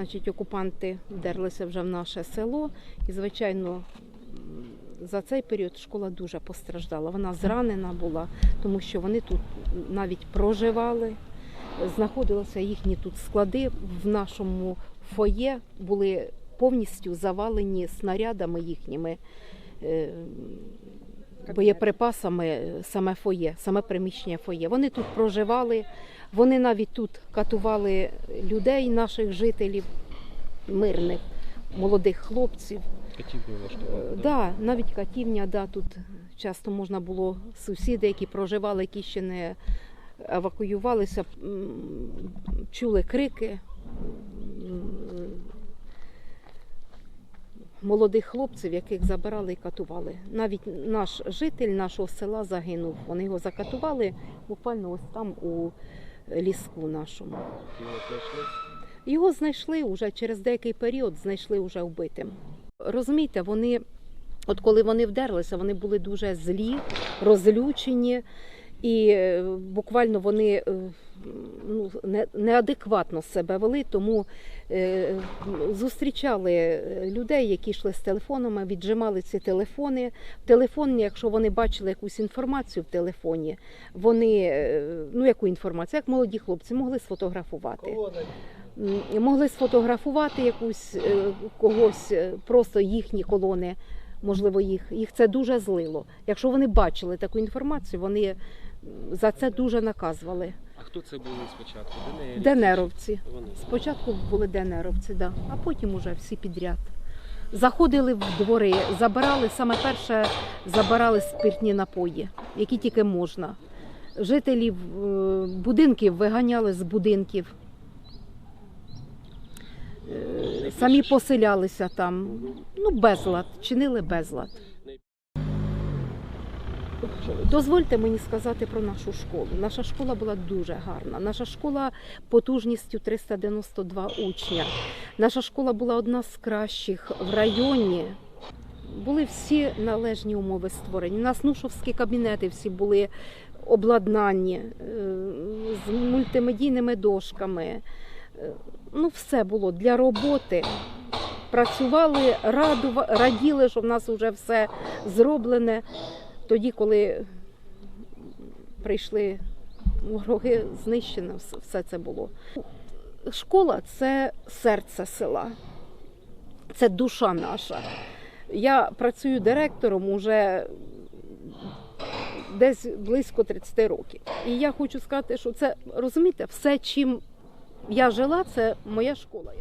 Значить, окупанти вдерлися вже в наше село, і, звичайно, за цей період школа дуже постраждала. Вона зранена була, тому що вони тут навіть проживали. Знаходилися їхні тут склади в нашому фоє, були повністю завалені снарядами їхніми. Е, Боєприпасами саме фоє, саме приміщення фоє. Вони тут проживали, вони навіть тут катували людей, наших жителів, мирних, молодих хлопців. Катівню Е, влаштували. Да, навіть катівня, да, тут часто можна було сусіди, які проживали, які ще не евакуювалися, чули крики. Молодих хлопців, яких забирали і катували. Навіть наш житель нашого села загинув. Вони його закатували буквально ось там у ліску нашому. Його знайшли. Вже через деякий період, знайшли вже вбитим. Розумієте, вони, от коли вони вдерлися, вони були дуже злі, розлючені, і е, буквально вони е, ну, не- неадекватно себе вели, тому е, зустрічали людей, які йшли з телефонами, віджимали ці телефони. В телефоні, якщо вони бачили якусь інформацію в телефоні, вони, ну яку інформацію, як молоді хлопці, могли сфотографувати. Могли сфотографувати якусь когось, просто їхні колони, можливо, їх. Їх це дуже злило. Якщо вони бачили таку інформацію, вони за це дуже наказували. А хто це були спочатку? Денерівці? Денеровці. Вони. Спочатку були денеровці, да, а потім уже всі підряд. Заходили в двори, забирали саме перше, забирали спиртні напої, які тільки можна. Жителів е, будинків виганяли з будинків. Е, Самі поселялися там. Ну, безлад, чинили безлад. Дозвольте мені сказати про нашу школу. Наша школа була дуже гарна. Наша школа потужністю 392 учня. Наша школа була одна з кращих в районі. Були всі належні умови створені. У нас нушовські кабінети всі були обладнані е, з мультимедійними дошками. Е, Ну, все було для роботи. Працювали, раділи, що в нас вже все зроблене. Тоді, коли прийшли вороги, знищено все це було. Школа це серце села, це душа наша. Я працюю директором уже десь близько 30 років. І я хочу сказати, що це розумієте, все, чим я жила, це моя школа.